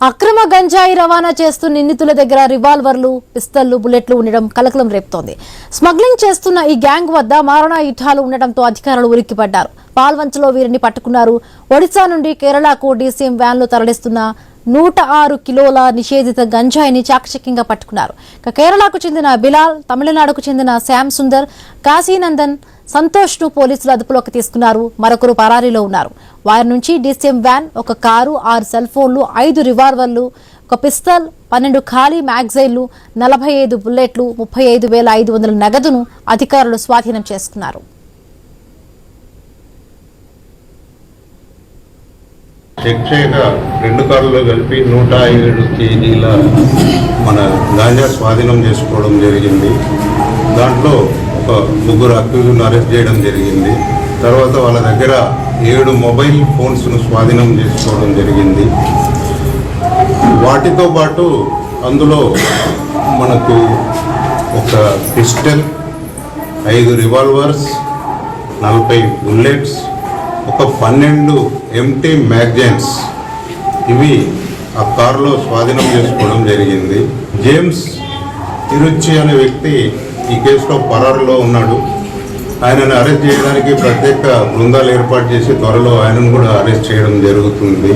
అక్రమ గంజాయి రవాణా చేస్తూ నిందితుల దగ్గర రివాల్వర్లు పిస్తళ్ళు బుల్లెట్లు ఉండడం కలకలం రేపుతోంది. స్మగ్లింగ్ చేస్తున్న ఈ గ్యాంగ్ వద్ద మారణ ఉండటంతో అధికారులు ఉలిక్కిపడ్డారు పాల్వంచలో వీరిని పట్టుకున్నారు. ఒడిశా నుండి కేరళకు డీసీఎం వ్యాన్లు తరలిస్తున్న నూట ఆరు కిలోల నిషేధిత గంజాయిని చాకచక్యంగా పట్టుకున్నారు. కేరళకు చెందిన బిలాల్ తమిళనాడుకు చెందిన శ్యామ్ సుందర్ కాశీనందన్ సంతోష్ను పోలీసులు అదుపులోకి తీసుకున్నారు. మరొకరు పరారీలో ఉన్నారు. వారి నుంచి డీసీఎం వ్యాన్ ఒక కారు ఆరు సెల్ ఫోన్లు ఐదు రివాల్వర్లు ఒక పిస్తల్ పన్నెండు ఖాళీ మ్యాగజైన్లు నలభై ఐదు బుల్లెట్లు ముప్పై ఐదు వేల ఐదు వందల నగదును అధికారులు స్వాధీనం చేసుకున్నారు. చెక్ చేయగా రెండు కార్లలో కలిపి నూట ఏడు కేజీల మన గాంజా స్వాధీనం చేసుకోవడం జరిగింది. దాంట్లో ఒక ముగ్గురు అక్యూజ్ను అరెస్ట్ చేయడం జరిగింది. తర్వాత వాళ్ళ దగ్గర ఏడు మొబైల్ ఫోన్స్ను స్వాధీనం చేసుకోవడం జరిగింది. వాటితో పాటు అందులో మనకు ఒక పిస్టల్ ఐదు రివాల్వర్స్ నలభై బుల్లెట్స్ ఒక పన్నెండు ఎంటీ మ్యాగజైన్స్ ఇవి ఆ కారులో స్వాధీనం చేసుకోవడం జరిగింది. జేమ్స్ తిరుచి అనే వ్యక్తి ఈ కేసులో పరారులో ఉన్నాడు. ఆయనను అరెస్ట్ చేయడానికి ప్రత్యేక బృందాలు ఏర్పాటు చేసి త్వరలో ఆయనను కూడా అరెస్ట్ చేయడం జరుగుతుంది.